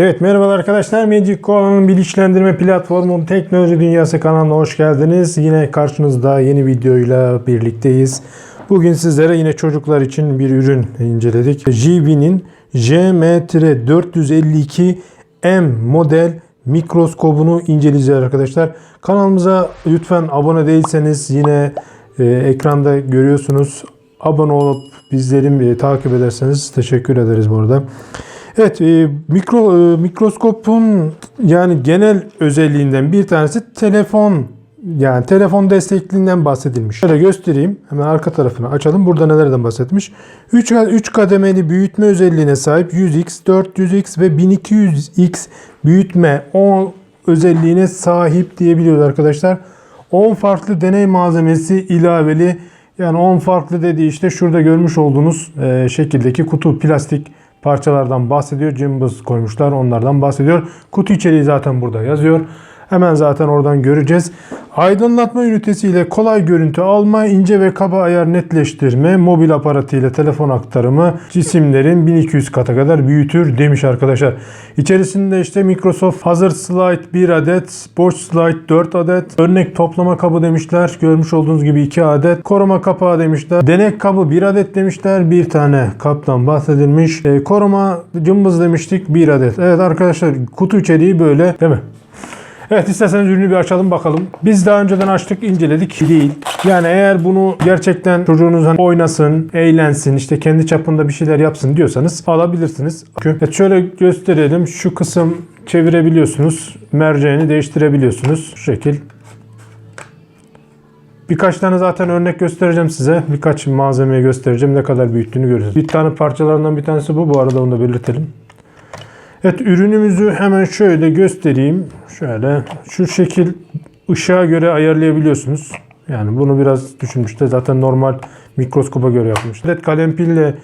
Evet merhabalar arkadaşlar. Magic Colan'ın bilinçlendirme platformu Teknoloji Dünyası kanalına hoş geldiniz. Yine karşınızda yeni videoyla birlikteyiz. Bugün sizlere yine çocuklar için bir ürün inceledik. JB'nin JM-452M model mikroskobunu inceleyeceğiz arkadaşlar. Kanalımıza lütfen abone değilseniz yine e, ekranda görüyorsunuz. Abone olup bizleri e, takip ederseniz teşekkür ederiz bu arada. Evet, e, mikro e, mikroskopun yani genel özelliğinden bir tanesi telefon yani telefon destekliğinden bahsedilmiş. Şöyle göstereyim. Hemen arka tarafını açalım. Burada nelerden bahsetmiş? 3 3 kademeli büyütme özelliğine sahip 100x, 400x ve 1200x büyütme o özelliğine sahip diyebiliyoruz arkadaşlar. 10 farklı deney malzemesi ilaveli yani 10 farklı dediği işte şurada görmüş olduğunuz e, şekildeki kutu plastik parçalardan bahsediyor. Cımbız koymuşlar onlardan bahsediyor. Kutu içeriği zaten burada yazıyor. Hemen zaten oradan göreceğiz. Aydınlatma ünitesiyle kolay görüntü alma, ince ve kaba ayar netleştirme, mobil aparatı ile telefon aktarımı cisimlerin 1200 kata kadar büyütür demiş arkadaşlar. İçerisinde işte Microsoft hazır slide 1 adet, boş slide 4 adet, örnek toplama kabı demişler. Görmüş olduğunuz gibi 2 adet, koruma kapağı demişler. Denek kabı 1 adet demişler. Bir tane kaptan bahsedilmiş. E, koruma cımbız demiştik 1 adet. Evet arkadaşlar kutu içeriği böyle değil mi? Evet isterseniz ürünü bir açalım bakalım. Biz daha önceden açtık inceledik değil. Yani eğer bunu gerçekten çocuğunuz hani oynasın, eğlensin, işte kendi çapında bir şeyler yapsın diyorsanız alabilirsiniz. Evet şöyle gösterelim. Şu kısım çevirebiliyorsunuz. Merceğini değiştirebiliyorsunuz. Şu şekil. Birkaç tane zaten örnek göstereceğim size. Birkaç malzemeyi göstereceğim. Ne kadar büyüttüğünü görürsünüz. Bir tane parçalarından bir tanesi bu. Bu arada onu da belirtelim. Evet ürünümüzü hemen şöyle göstereyim. Şöyle şu şekil ışığa göre ayarlayabiliyorsunuz. Yani bunu biraz düşünmüştü. Zaten normal mikroskopa göre yapmış. LED kalem pille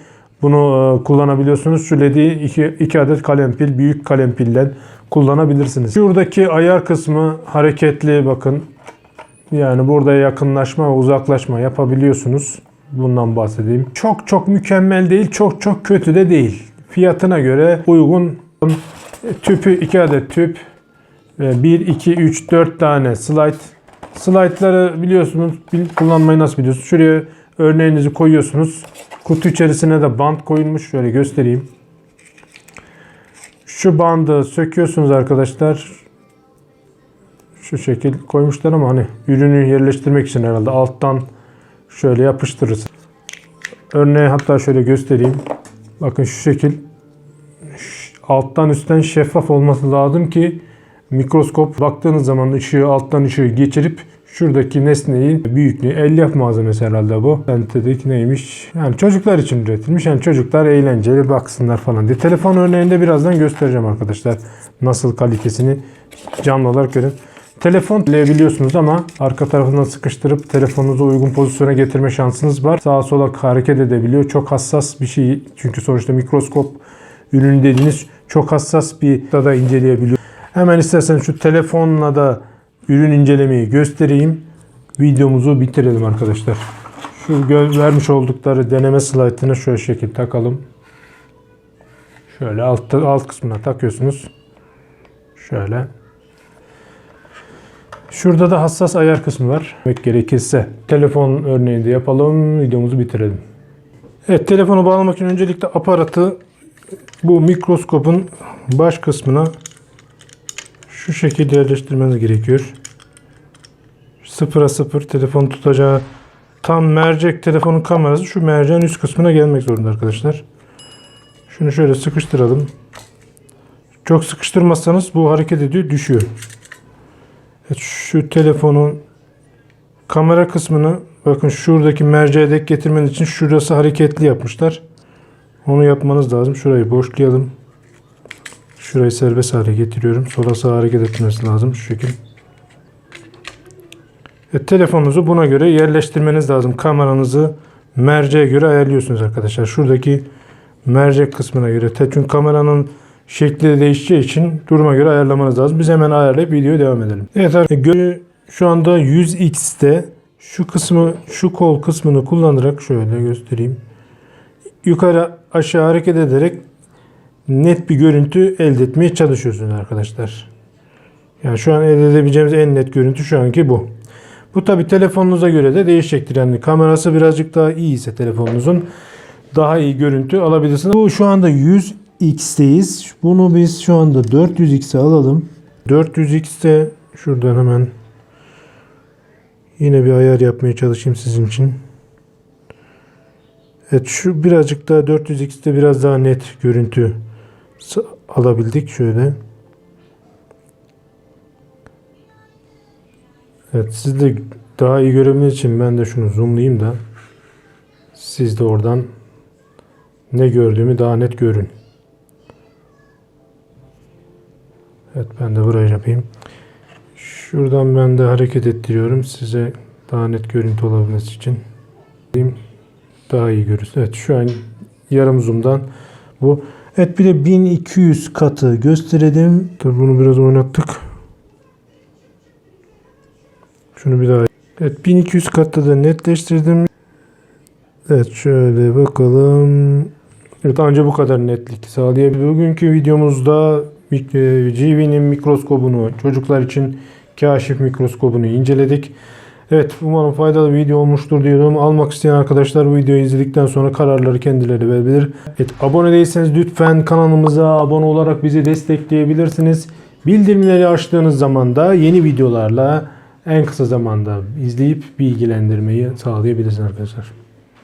bunu e, kullanabiliyorsunuz. Şu LED'i 2 adet kalem pil, büyük kalem pillen kullanabilirsiniz. Şuradaki ayar kısmı hareketli bakın. Yani burada yakınlaşma ve uzaklaşma yapabiliyorsunuz. Bundan bahsedeyim. Çok çok mükemmel değil, çok çok kötü de değil. Fiyatına göre uygun. Tüpü 2 adet tüp. 1, 2, 3, 4 tane slide. Slide'ları biliyorsunuz. Kullanmayı nasıl biliyorsunuz? Şuraya örneğinizi koyuyorsunuz. Kutu içerisine de bant koyulmuş. Şöyle göstereyim. Şu bandı söküyorsunuz arkadaşlar. Şu şekil koymuşlar ama hani ürünü yerleştirmek için herhalde alttan şöyle yapıştırırız. Örneği hatta şöyle göstereyim. Bakın şu şekil alttan üstten şeffaf olması lazım ki mikroskop baktığınız zaman ışığı alttan ışığı geçirip şuradaki nesneyi büyüklüğü elyaf malzemesi herhalde bu. Sentetik neymiş? Yani çocuklar için üretilmiş. Yani çocuklar eğlenceli baksınlar falan diye. Telefon örneğinde birazdan göstereceğim arkadaşlar. Nasıl kalitesini canlı olarak görün. Telefon biliyorsunuz ama arka tarafından sıkıştırıp telefonunuzu uygun pozisyona getirme şansınız var. Sağa sola hareket edebiliyor. Çok hassas bir şey. Çünkü sonuçta mikroskop ürünü dediğiniz çok hassas bir da inceleyebiliyor. Hemen isterseniz şu telefonla da ürün incelemeyi göstereyim. Videomuzu bitirelim arkadaşlar. Şu vermiş oldukları deneme slaytını şöyle şekil takalım. Şöyle alt, alt kısmına takıyorsunuz. Şöyle. Şurada da hassas ayar kısmı var. Demek gerekirse telefon örneğinde yapalım. Videomuzu bitirelim. Evet telefonu bağlamak için öncelikle aparatı bu mikroskopun baş kısmına şu şekilde yerleştirmeniz gerekiyor. Sıfıra sıfır telefon tutacağı tam mercek telefonun kamerası şu merceğin üst kısmına gelmek zorunda arkadaşlar. Şunu şöyle sıkıştıralım. Çok sıkıştırmazsanız bu hareket ediyor, düşüyor. Evet, şu telefonun kamera kısmını bakın şuradaki merceğe dek getirmen için şurası hareketli yapmışlar. Onu yapmanız lazım. Şurayı boşlayalım. Şurayı serbest hale getiriyorum. Sola sağa hareket etmesi lazım. Şu şekil. E, telefonunuzu buna göre yerleştirmeniz lazım. Kameranızı merceğe göre ayarlıyorsunuz arkadaşlar. Şuradaki mercek kısmına göre. Çünkü kameranın şekli de değişeceği için duruma göre ayarlamanız lazım. Biz hemen ayarlayıp videoya devam edelim. Evet arkadaşlar şu anda 100x'te şu kısmı şu kol kısmını kullanarak şöyle göstereyim. Yukarı aşağı hareket ederek net bir görüntü elde etmeye çalışıyorsunuz arkadaşlar. Yani şu an elde edebileceğimiz en net görüntü şu anki bu. Bu tabi telefonunuza göre de değişecektir. Yani kamerası birazcık daha iyi ise telefonunuzun daha iyi görüntü alabilirsiniz. Bu şu anda 100x'teyiz. Bunu biz şu anda 400x'e alalım. 400x'te şuradan hemen yine bir ayar yapmaya çalışayım sizin için. Evet şu birazcık daha 400x'te biraz daha net görüntü alabildik şöyle. Evet siz de daha iyi görebilmeniz için ben de şunu zoomlayayım da siz de oradan ne gördüğümü daha net görün. Evet ben de buraya yapayım. Şuradan ben de hareket ettiriyorum size daha net görüntü olabilmesi için. Daha iyi görürsün. Evet şu an yarım zoom'dan bu. Evet bir de 1200 katı gösterelim. Tabii bunu biraz oynattık. Şunu bir daha. Evet 1200 katta da netleştirdim. Evet şöyle bakalım. Evet ancak bu kadar netlik sağlayabilir. Bugünkü videomuzda e, GV'nin mikroskobunu, çocuklar için kaşif mikroskobunu inceledik. Evet umarım faydalı bir video olmuştur diyorum. Almak isteyen arkadaşlar bu videoyu izledikten sonra kararları kendileri verebilir. Evet abone değilseniz lütfen kanalımıza abone olarak bizi destekleyebilirsiniz. Bildirimleri açtığınız zaman da yeni videolarla en kısa zamanda izleyip bilgilendirmeyi sağlayabilirsiniz arkadaşlar.